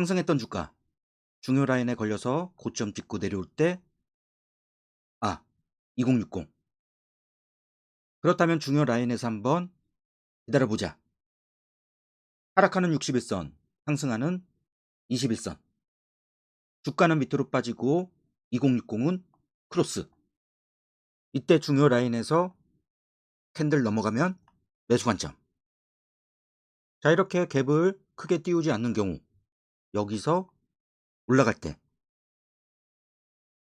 상승했던 주가 중요 라인에 걸려서 고점 찍고 내려올 때 아, 2060 그렇다면 중요 라인에서 한번 기다려보자. 하락하는 61선, 상승하는 21선. 주가는 밑으로 빠지고 2060은 크로스. 이때 중요 라인에서 캔들 넘어가면 매수 관점. 자, 이렇게 갭을 크게 띄우지 않는 경우 여기서 올라갈 때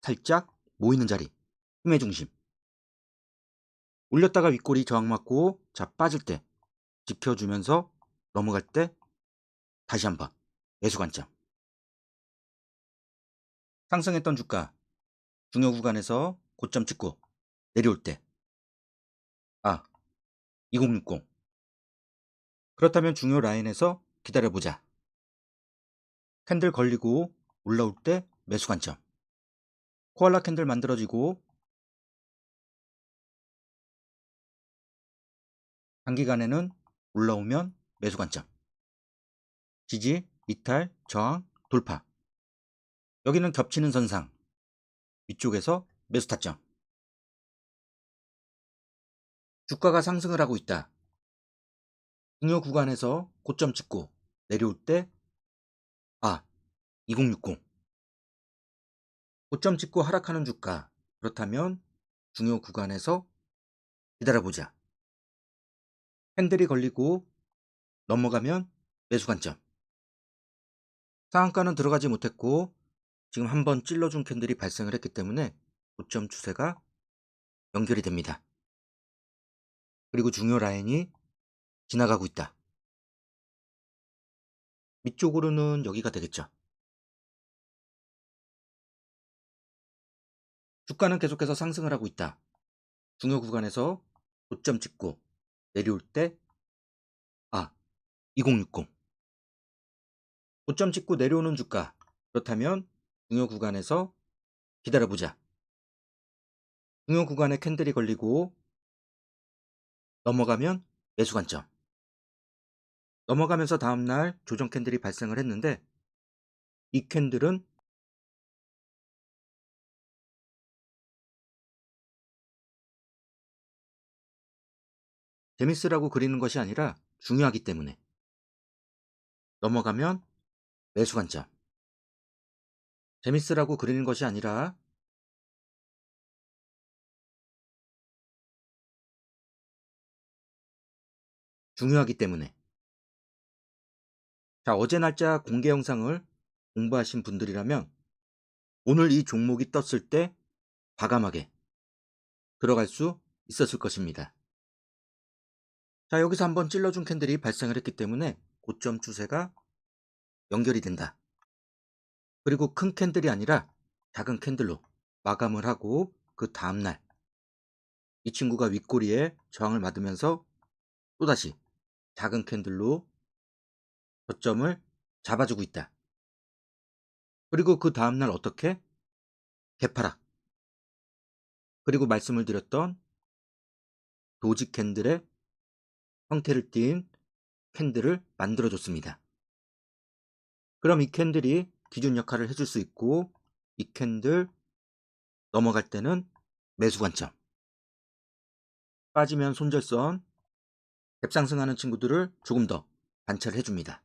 살짝 모이는 자리, 힘의 중심. 올렸다가 윗골이 저항 맞고 자 빠질 때 지켜주면서 넘어갈 때 다시 한번 매수 관점. 상승했던 주가 중요 구간에서 고점 찍고 내려올 때 아, 2060 그렇다면 중요 라인에서 기다려보자. 캔들 걸리고 올라올 때 매수 관점. 코알라 캔들 만들어지고 단기간에는 올라오면 매수 관점. 지지, 이탈, 저항, 돌파. 여기는 겹치는 선상. 위쪽에서 매수 타점. 주가가 상승을 하고 있다. 중요 구간에서 고점 찍고 내려올 때 아, 2060 고점 찍고 하락하는 주가 그렇다면 중요 구간에서 기다려보자. 캔들이 걸리고 넘어가면 매수 관점. 상한가는 들어가지 못했고 지금 한번 찔러준 캔들이 발생을 했기 때문에 고점 추세가 연결이 됩니다. 그리고 중요 라인이 지나가고 있다. 밑쪽으로는 여기가 되겠죠. 주가는 계속해서 상승을 하고 있다. 중요 구간에서 고점 찍고 내려올 때 아, 2060 고점 찍고 내려오는 주가 그렇다면 중요 구간에서 기다려보자. 중요 구간에 캔들이 걸리고 넘어가면 매수 관점. 넘어가면서 다음날 조정 캔들이 발생을 했는데 이 캔들은 재밌으라고 그리는 것이 아니라 중요하기 때문에 넘어가면 매수 관점. 재밌으라고 그리는 것이 아니라 중요하기 때문에 자 어제 날짜 공개 영상을 공부하신 분들이라면 오늘 이 종목이 떴을 때 과감하게 들어갈 수 있었을 것입니다. 자 여기서 한번 찔러준 캔들이 발생을 했기 때문에 고점 추세가 연결이 된다. 그리고 큰 캔들이 아니라 작은 캔들로 마감을 하고 그 다음날 이 친구가 윗꼬리에 저항을 받으면서 또다시 작은 캔들로 저점을 잡아주고 있다. 그리고 그 다음날 어떻게? 개파락. 그리고 말씀을 드렸던 도지 캔들의 형태를 띈 캔들을 만들어줬습니다. 그럼 이 캔들이 기준 역할을 해줄 수 있고 이 캔들 넘어갈 때는 매수 관점 빠지면 손절선 갭상승하는 친구들을 조금 더 관찰해 줍니다.